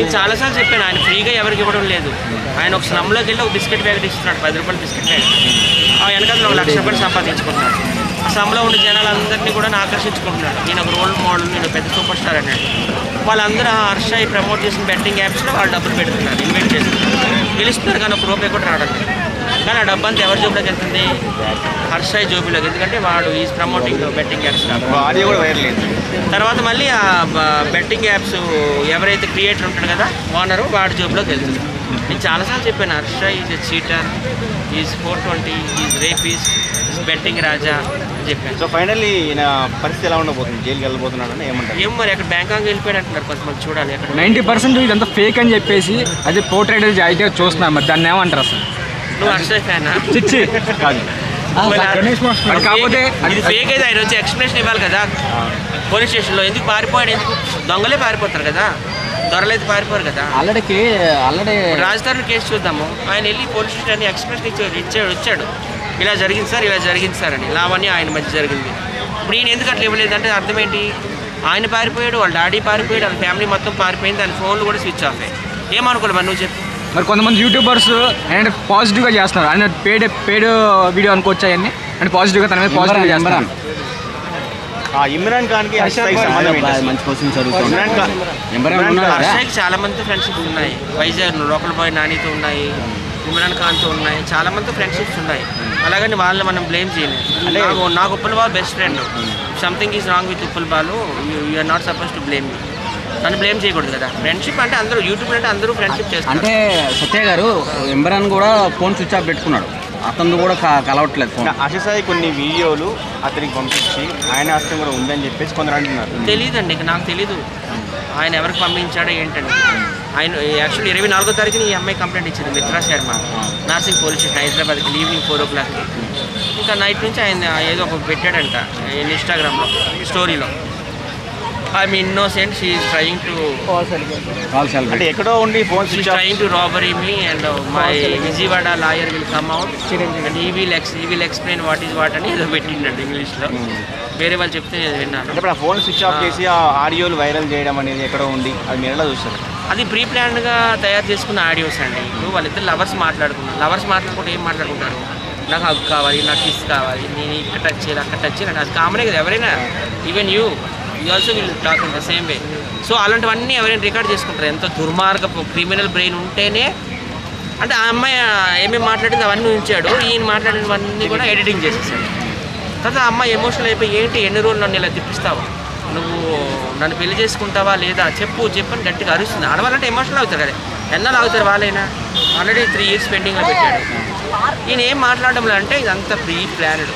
నేను చాలాసార్లు చెప్పాను ఆయన ఫ్రీగా ఎవరికి ఇవ్వడం లేదు. ఆయన ఒక స్లమ్లోకి వెళ్ళి ఒక బిస్కెట్ ప్యాకెట్ ఇస్తున్నాడు పది రూపాయల బిస్కెట్ ప్యాకెట్ ఆ వెనకాల ఒక లక్ష రూపాయలు సంపాదించుకుంటున్నాడు. ఆ స్లమ్లో ఉండే జనాలందరినీ కూడా ఆకర్షించుకుంటున్నాడు. నేను ఒక రోల్ మోడల్ నేను పెద్ద సూపర్ స్టార్ అన్నాడు. వాళ్ళందరూ ఆ హర్ష ప్రమోట్ చేసిన బెట్టింగ్ యాప్స్లో వాళ్ళు డబ్బులు పెడుతున్నారు ఇన్వెస్ట్ చేస్తున్నారు. గెలుస్తున్నారు కానీ ఒక రూపాయి కూడా రావడం కానీ ఆ డబ్బు అంతా ఎవరి జోబులోకి వెళ్తుంది హర్షాయ్ జోబులోకి. ఎందుకంటే వాడు ఈ ప్రమోటింగ్ బెట్టింగ్ యాప్స్ ఆడియో కూడా వైరల్ అయింది. తర్వాత మళ్ళీ ఆ బెట్టింగ్ యాప్స్ ఎవరైతే క్రియేటర్ ఉంటాడు కదా ఓనరు వాడి జోబులోకి వెళ్తుంది. నేను చాలాసార్లు చెప్పాను Harsha is a cheater is four twenty is rapist is betting Raja అని చెప్పాను. సో ఫైనల్లీ ఈయన పరిస్థితి ఎలా ఉండబోతుంది? జైలుకి వెళ్ళబోతున్నాడు అని ఏమంటారు? ఏం మరి అక్కడ బ్యాంకాక్ వెళ్ళిపోయాడు అంటున్నారు కొంతమంది చూడాలి అక్కడ నైంటీ పర్సెంట్ ఇదంతా ఫేక్ అని చెప్పేసి అది పోర్ట్రేట్ అయితే చూస్తున్నాం మరి. దాన్ని ఏమంటారు అసలు? నువ్వు హర్ష ఫ్యానా చిచ్చి. కాదు. కాకపోతే ఇది ఫేక్ అయితే ఆయన వచ్చి ఎక్స్ప్లెనేషన్ ఇవ్వాలి కదా. పోలీస్ స్టేషన్లో ఎందుకు పారిపోయాడు ఎందుకు దొంగలే పారిపోతారు కదా. దొరలైతే పారిపోరు కదా. ఆల్రెడీ ఆల్రెడీ రాజధాని కేసు చూద్దాము. ఆయన వెళ్ళి పోలీస్ స్టేషన్ ఎక్స్ప్రెస్ ఇచ్చాడు ఇచ్చాడు వచ్చాడు. ఇలా జరిగింది సార్ ఇలా జరిగింది సార్ అని. లావణ్య ఆయన మధ్య జరిగింది. ఇప్పుడు ఈయన ఎందుకు అట్లా ఇవ్వలేదంటే అర్థం ఏంటి? ఆయన పారిపోయాడు వాళ్ళ డాడీ పారిపోయాడు వాళ్ళ ఫ్యామిలీ మొత్తం పారిపోయింది దాని ఫోన్లు కూడా స్విచ్ ఆఫ్. అయ్యాయి ఏమనుకోలేదు మరి నువ్వు చెప్పు? మరి కొంతమంది యూట్యూబర్స్ అంటే పాజిటివ్గా చేస్తున్నారు. ఆయన పేడ్ పేడ్ వీడియో అనుకోవచ్చు అవన్నీ అంటే పాజిటివ్గా తన మీద పాజిటివ్గా చేస్తున్నారు. ఆ ఇమ్రాన్ ఏంటి? అసలు? మంచి క్వశ్చన్ చదువుతాను ఖాన్? ఖాన్ చాలా మంది ఫ్రెండ్షిప్స్ ఉన్నాయి. వైజాగ్ లోకల్ బాయ్ నానితో ఉన్నాయి. ఇమ్రాన్ ఖాన్తో ఉన్నాయి. చాలా మంది ఫ్రెండ్షిప్స్ ఉన్నాయి. అలాగని వాళ్ళని మనం బ్లేమ్ చేయలేదు అంటే- నాకు నాకు Uppal Bal best friend something is wrong with Uppal Balu. You are not suppose to blame నన్ను బ్లేమ్ చేయకూడదు కదా. ఫ్రెండ్షిప్ అంటే అందరూ యూట్యూబ్ అంటే అందరూ ఫ్రెండ్షిప్ చేస్తారు. అంటే సత్య గారు ఇమ్రాన్ కూడా ఫోన్ స్విచ్ ఆఫ్ పెట్టుకున్నాడు. అతను కూడా కలవట్లేదు ఫోన్ అశసాయి కొన్ని వీడియోలు అతనికి పంపించి ఆయన హస్తం కూడా ఉందని చెప్పేసి కొందరు అంటున్నారు. తెలియదండి ఇక నాకు తెలీదు. ఆయన ఎవరికి పంపించాడో ఏంటని. ఆయన యాక్చువల్లీ ఇరవై నాలుగో తారీఖున ఈ అమ్మాయి కంప్లైంట్ ఇచ్చింది మిత్రా శర్మ. నార్సింగ్ పోలీస్ స్టేషన్ హైదరాబాద్కి ఈవినింగ్ ఫోర్ ఓ క్లాక్కి ఇంకా నైట్ నుంచి ఆయన ఏదో ఒక పెట్టాడంట ఇన్స్టాగ్రామ్లో స్టోరీలో I mean innocent she is trying to call cell అంటే ఎక్కడో ఉండి phone she switch off trying to robbery me and my Vijayawada lawyer will come out and he will ex he will explain what is what అని ఏదో పెట్టిండండి ఇంగ్లీష్లో. వేరే వాళ్ళు చెప్తే నేను విన్నాను. అంటే ఇప్పుడు ఆ ఫోన్ స్విచ్ ఆఫ్ చేసి ఆ ఆడియోలు వైరల్ చేయడం అనేది ఎక్కడో ఉంది. అది మీరు ఎలా చూస్తారు? అది ప్రీ ప్లాన్డ్గా తయారు చేసుకున్న ఆడియోస్ అండి. ఇప్పుడు వాళ్ళిద్దరు లవర్స్ మాట్లాడుకున్నారు. లవర్స్ మాట్లాడుకుంటే ఏం మాట్లాడుకుంటారు? నాకు హక్ కావాలి నాకు కిస్ కావాలి నేను ఇక్కడ టచ్ చేయాలి అక్కడ టచ్ చేయాలి. అది కామనే కదా ఎవరైనా. Even you you also will talk in the same way so అలాంటివన్నీ ఎవరైనా రికార్డ్ చేసుకుంటారు. ఎంత దుర్మార్గపు క్రిమినల్ బ్రెయిన్ ఉంటేనే అంటే ఆ అమ్మాయి ఏమేమి మాట్లాడింది అవన్నీ ఉంచాడు. ఈయన మాట్లాడినవన్నీ కూడా ఎడిటింగ్ చేసేసాడు. తర్వాత ఆ అమ్మాయి ఎమోషనల్ అయిపోయి ఏంటి ఎన్ని రోజులు నన్ను ఇలా తిప్పిస్తావా నువ్వు నన్ను పెళ్ళి చేసుకుంటావా లేదా? చెప్పు చెప్పని గట్టిగా అరుస్తుంది. ఆడవాళ్ళంటే ఎమోషనల్ అవుతారు కదా. ఎన్నాళ్ళు అవుతారు వాళ్ళైనా? ఆల్రెడీ త్రీ ఇయర్స్ పెండింగ్లో పెట్టాడు. ఈయన ఏం మాట్లాడడం అంటే ఇదంతా ప్రీ ప్లాన్డ్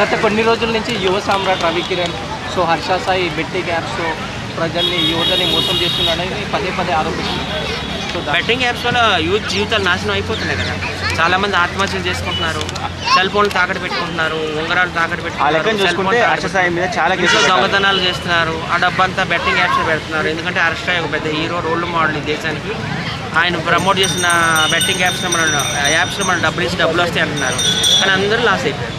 గత కొన్ని రోజుల నుంచి యువ సామ్రాట్ Ravi Kiran so Harsha Sai betting apps ప్రజల్ని యువతని మోసం చేస్తున్నాడని పదే పదే ఆరోపిస్తున్నారు. సో బెట్టింగ్ యాప్స్ వల్ల యూత్ జీవితాలు నాశనం అయిపోతున్నాయి కదా. చాలా మంది ఆత్మహత్యలు చేసుకుంటున్నారు సెల్ ఫోన్లు తాకట్టు పెట్టుకుంటున్నారు ఉంగరాలు తాకట్టు పెట్టుకుంటున్నారు. దొంగతనాలు చేస్తున్నారు ఆ డబ్బంతా బెట్టింగ్ యాప్స్ పెడుతున్నారు. ఎందుకంటే అరెస్ట్ అయ్యే ఒక పెద్ద హీరో రోల్ మోడల్ దేశానికి. ఆయన ప్రమోట్ చేసిన బెట్టింగ్ యాప్స్ మనం యాప్స్లో మనం డబ్బులు ఇచ్చి డబ్బులు వస్తాయి అంటున్నారు. కానీ అందరూ లాస్ అయిపోయారు.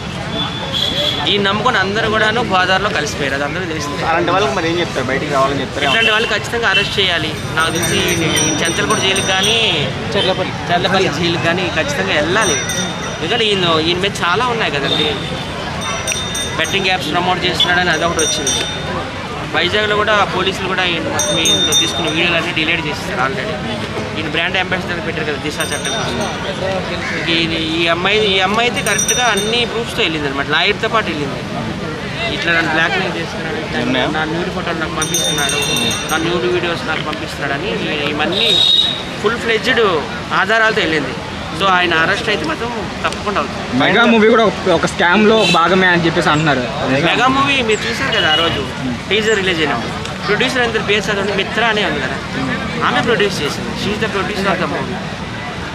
ఈ నమ్ముకొని అందరూ కూడాను గోదావరిలో కలిసిపోయారు. అది అందరూ తెలిసింది. అలాంటి వాళ్ళకి మరి ఏం చెప్తారు? బయటికి రావాలని చెప్తారు? ఇట్లాంటి వాళ్ళు ఖచ్చితంగా అరెస్ట్ చేయాలి. నాకు తెలిసి చెంచల్గూడ జైలుకి కానీ చెర్లపల్లి. చల్లపల్లి జైలుకి కానీ ఖచ్చితంగా వెళ్ళాలి. ఎందుకంటే ఈయన ఈయన మీద చాలా ఉన్నాయి కదండి. బెట్టింగ్ యాప్స్ ప్రమోట్ చేస్తున్నాడని అదొకటి వచ్చింది. వైజాగ్లో కూడా పోలీసులు కూడా ఈయనతో తీసుకున్న వీడియోలన్నీ డిలీట్ చేసేసారు ఆల్రెడీ ఈయన బ్రాండ్ అంబాసిడర్ పెట్టారు కదా దిశా చట్టం కోసం. ఈ అమ్మాయి ఈ అమ్మాయి అయితే కరెక్ట్గా అన్ని ప్రూఫ్స్తో వెళ్ళింది అనమాట లాయర్తో పాటు వెళ్ళింది ఇట్లా నన్ను బ్లాక్మెయిల్ చేస్తున్నాడు? నా న్యూడ్ ఫోటోలు నాకు పంపిస్తున్నాడు నా న్యూడ్ వీడియోస్ నాకు పంపిస్తున్నాడు అని ఈ- ఇవన్నీ ఫుల్ ఫ్లెడ్జ్డ్ ఆధారాలతో వెళ్ళింది సో ఆయన అరెస్ట్ అయితే మాత్రం తప్పకుండా అవుతుంది. మెగా మూవీ కూడా ఒక- ఒక స్కామ్లో ఒక భాగమే అని చెప్పేసి అంటున్నారు. మెగా మూవీ మీరు చూసారు కదా ఆ రోజు టీజర్ రిలీజ్ అయినప్పుడు. ప్రొడ్యూసర్ అందరి పేరు చదవండి మిత్ర అనే ఉంది కదా. ఆమె ప్రొడ్యూస్ చేసింది. She's the producer of the movie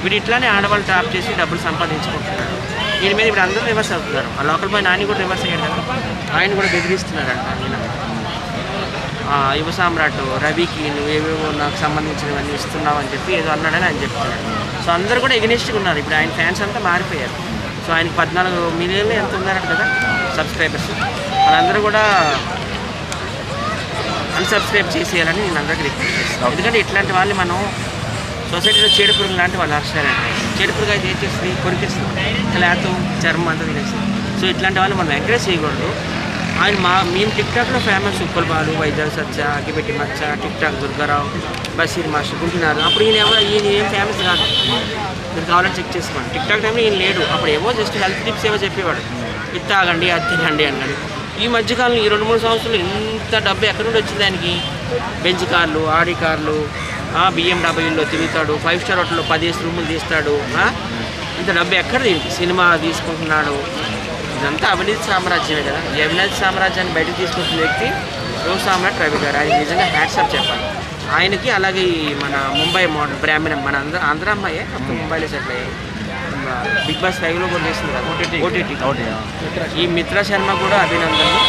వీడు ఇట్లానే ఆడవాళ్ళు టాప్ చేసి డబ్బులు సంపాదించుకుంటున్నారు దీని మీద ఇప్పుడు అందరూ రివర్స్ అవుతున్నారు. ఆ లోకల్ బాయ్ నాని కూడా రివర్స్ అయ్యాడు కదా. ఆయన కూడా బెదిరిస్తున్నారంట. ఆ, యువ సామ్రాట్ రవికి నువ్వేవేవో నాకు సంబంధించినవన్నీ ఇస్తున్నావు అని చెప్పి ఏదో అన్నాడని ఆయన చెప్తున్నాడు. సో అందరూ కూడా ఎగ్నెస్ట్గా ఉన్నారు. ఇప్పుడు ఆయన ఫ్యాన్స్ అంతా మారిపోయారు. సో ఆయనకి పద్నాలుగు మిలియన్లు ఎంత ఉన్నారంట కదా? సబ్స్క్రైబర్స్ వాళ్ళందరూ కూడా అన్సబ్స్క్రైబ్ చేసేయాలని నేను అందరికీ రిక్వెస్ట్ చేస్తాను ఎందుకంటే ఇట్లాంటి వాళ్ళు మనం సొసైటీలో చేడుపురుగు లాంటి వాళ్ళు అర్షాలండి చీడ పురుగు అయితే ఏం చేస్తుంది? కొరికిస్తుంది. క్లాత్ చర్మం అంతా తినేస్తుంది. సో ఇట్లాంటి వాళ్ళు మనం ఎంకరేజ్ చేయకూడదు. ఆయన మా మేము టిక్టాక్లో famous Uppal Balu Vizag Satya Aggipetti Macha TikTok Durgarao Basheer master కుంటున్నారు అప్పుడు ఈయన ఎవరు ఈయన ఏం ఫేమస్ కాదు. మీరు కావాలని చెక్ చేసుకోండి. టిక్టాక్ టైంలో ఈయన లేడు. అప్పుడు ఏవో జస్ట్ హెల్త్ టిప్స్ ఏవో చెప్పేవాడు. ఇది తాగండి అది తినండి అన్నాడు. ఈ మధ్యకాలంలో ఈ రెండు మూడు సంవత్సరాలు ఇంత డబ్బు ఎక్కడి నుండి వచ్చింది దానికి బెంచ్ కార్లు ఆడి కార్లు బిఎండబ్ల్యూలో తిరుగుతాడు ఫైవ్ స్టార్ హోటల్లో పదిహేను రూములు తీస్తాడు ఇంత డబ్బు ఎక్కడ సినిమా తీసుకుంటున్నాడు. ఇదంతా అవినీతి సామ్రాజ్యమే కదా. ఈ అవినీతి సామ్రాజ్యాన్ని బయటకు తీసుకొచ్చిన వ్యక్తి యువ సామ్రాట్ రవి గారు. ఆయన నిజంగా హ్యాట్సాప్ చెప్పాలి. ఆయనకి అలాగే ఈ మన ముంబై మోడల్ బ్రాహ్మణం మన ఆంధ్ర ఆంధ్ర అమ్మాయే అప్పుడు ముంబైలో సెటిల్ అయ్యాయి బిగ్ బాస్ ఫైవ్లో కూడా చేసింది కదా. ఓటీటీ ఓటీటీ ఈ మిత్ర శర్మ కూడా అభినందనలు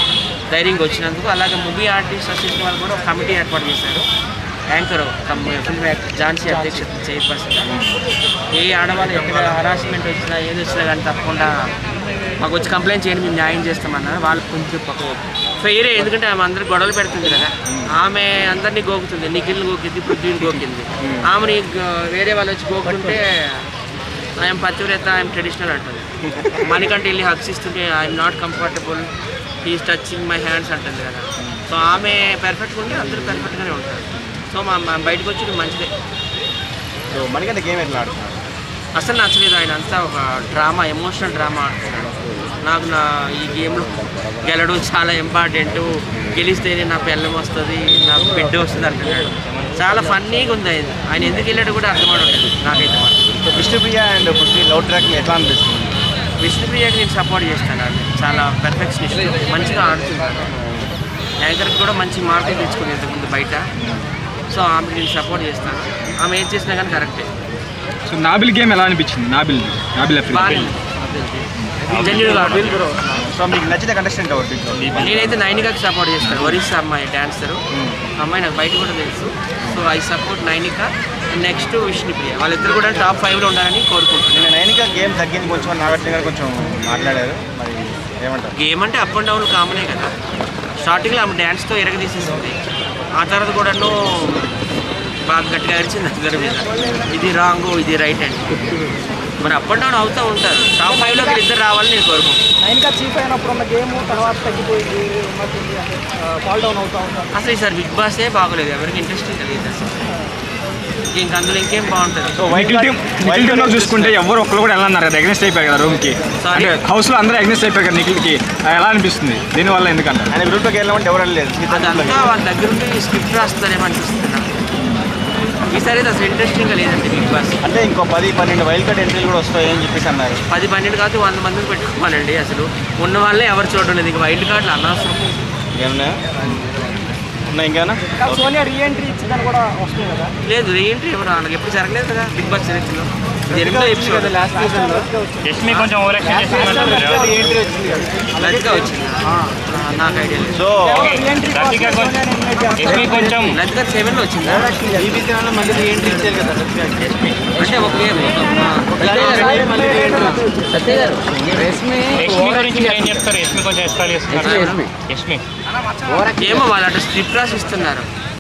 ధైర్యంగా వచ్చినందుకు అలాగే మూవీ ఆర్టిస్ట్ అసోసియేషన్ వాళ్ళు కూడా ఒక కమిటీ ఏర్పాటు చేశారు. యాంకర్ ఫిల్మ్ ఝాన్సీ అధ్యక్షత చైర్పర్సన్. ఏ ఆడవాళ్ళు ఎక్కడ హరాస్మెంట్ వచ్చినా ఏది వచ్చినా కానీ తప్పకుండా మాకు వచ్చి కంప్లైంట్ చేయండి మేము న్యాయం చేస్తామన్నారు వాళ్ళు కొంచెం ఫెయిరే ఎందుకంటే ఆమె అందరికి గొడవలు పెడుతుంది కదా. ఆమె అందరినీ గోకుతుంది. నిఖిల్ని గోకింది పృథ్వీని గోకింది. ఆమెని గ- వేరే వాళ్ళు వచ్చి గోకుంటే ఐఎమ్ పతివ్రత ఐఎమ్ ట్రెడిషనల్ అంటుంది. మనకంటే వెళ్ళి ఇస్తుంటే I'm not comfortable he's touching my hands అంటుంది కదా. సో ఆమె పర్ఫెక్ట్గా ఉంటే అందరూ పర్ఫెక్ట్గానే ఉంటారు. సో మా మా బయటకు వచ్చి మంచిదే. సో మనకంటే గేమ్ ఎట్లా ఆడుతున్నారు? అసలు నచ్చలేదు ఆయన అంతా ఒక డ్రామా ఎమోషనల్ డ్రామా. ఆడుతున్నాడు నాకు నా ఈ గేమ్లో గెలడం చాలా ఇంపార్టెంట్. గెలిస్తేనే నా పిల్లం వస్తుంది నాకు బిడ్డ వస్తుంది అంటున్నాడు. చాలా ఫన్నీగా ఉంది ఆయన. ఆయన ఎందుకు వెళ్ళాడు కూడా అర్థం అవట్లేదు నాకైతే Vishnupriya and Prithvi love track ఎట్లా అనిపిస్తుంది? విష్ణుప్రియకి నేను సపోర్ట్ చేస్తాను అది చాలా పెర్ఫెక్షనిస్ట్ మంచిగా ఆడుతున్నాడు యాంకర్కి కూడా మంచి మార్కులు తెచ్చుకుంది ఇంతకుముందు బయట. సో ఆమెకి నేను సపోర్ట్ చేస్తాను. ఆమె ఏం చేసినా కానీ కరెక్టే సో నాబిల్ గేమ్ ఎలా అనిపించింది? నాబిల్ నాబిల్. సో మీకు నచ్చిన కంటెస్టెంట్ ఎవరు Boss? నేనైతే నైనికాకి సపోర్ట్ చేస్తాను. ఒరిస్సా అమ్మాయి డాన్సరు అమ్మాయి నాకు బయట కూడా తెలుసు. So I support Nainika. Next Vishnupriya. వాళ్ళిద్దరు కూడా టాప్ ఫైవ్లో ఉండాలని కోరుకుంటున్నాను. నిన్న నైన్గా గేమ్ తగ్గింది కొంచెం అని నాగార్జున గారు కొంచెం మాట్లాడారు. మరి ఏమంటారు? గేమ్ అంటే అప్ అండ్ డౌన్ కామనే కదా. స్టార్టింగ్లో ఆమె డ్యాన్స్తో ఎరగదీసేసింది. ఆ తర్వాత కూడాను బాగా గట్టిగా అరిచింది అందరి మీద. ఇది రాంగ్ ఇది రైట్ అండి. మరి అప్ అండ్ డౌన్ అవుతూ ఉంటారు. టాప్ ఫైవ్లోకి ఇద్దరు రావాలని నేను కోరుకుంటున్నాను. అసలు ఈసారి బిగ్ బాసే బాగోలేదు ఎవరికి ఇంట్రెస్టింగ్ తెలియదు అసలు? ఇంక అందులో ఇంకేం బాగుంటుంది? సో టీం టీంలో చూసుకుంటే ఎవరు ఒక్కరు కూడా వెళ్ళన్నారు కదా అగ్నెస్ట్ అయిపోయారు కదా రూమ్కి Sorry. అంటే హౌస్లో అందరూ అగ్నెస్ట్ అయిపోయారు కదా నిఖిల్కి. ఎలా అనిపిస్తుంది? దీనివల్ల ఎందుకంటారు? ఆయన గ్రూప్లోకి వెళ్ళామంటే ఎవరు వెళ్ళలేదు అదంతా వాళ్ళ దగ్గర ఉండి స్క్రిప్ట్ రాస్తారేమో అనిపిస్తుంది నాకు. ఈసారి అయితే అసలు ఇంట్రెస్టింగ్గా లేదండి బిగ్ బాస్. అంటే ఇంకో పది పన్నెండు వైల్డ్ కార్డ్ ఎంట్రీలు కూడా వస్తాయి అని చెప్పేసి అన్నారు. పది పన్నెండు కాదు వంద మందిని పెట్టుకోవాలండి అసలు. ఉన్న వాళ్ళే ఎవరు చూడడం లేదు ఇంక వైల్డ్ కార్డులు అనవసరం. ఏమన్నా? ఉన్నాయి ఇంకేనా? సోనియా రీఎంట్రీ ఇచ్చిందని కూడా వస్తుంది కదా. లేదు రీఎంట్రీ ఎవరు వాళ్ళకి ఎప్పుడు జరగలేదు కదా బిగ్ బాస్ ఎనిమిదో ఎపిసోడ్ లాస్ట్ సీజన్లో యష్మి కొంచెం ఓవర్ రీఎంట్రీ వచ్చింది కదా. లతిక వచ్చింది. ఆ, నాకు ఐడియా లేదు. సో కొంచెం యష్మి కొంచెం లతిక సెవెన్లో వచ్చిందా? ఈ విధానంలో మళ్ళీ రీఎంట్రీ ఇచ్చారు కదా అంటే. ఒక గేమ్ యష్మి గురించి ఏం చెప్తారు? యష్మి కొంచెం ఎక్స్ట్రా చేస్తున్నారు యష్మి ఏమో వాళ్ళు అటు స్క్రిప్ట్ రాసి ఇస్తున్నారు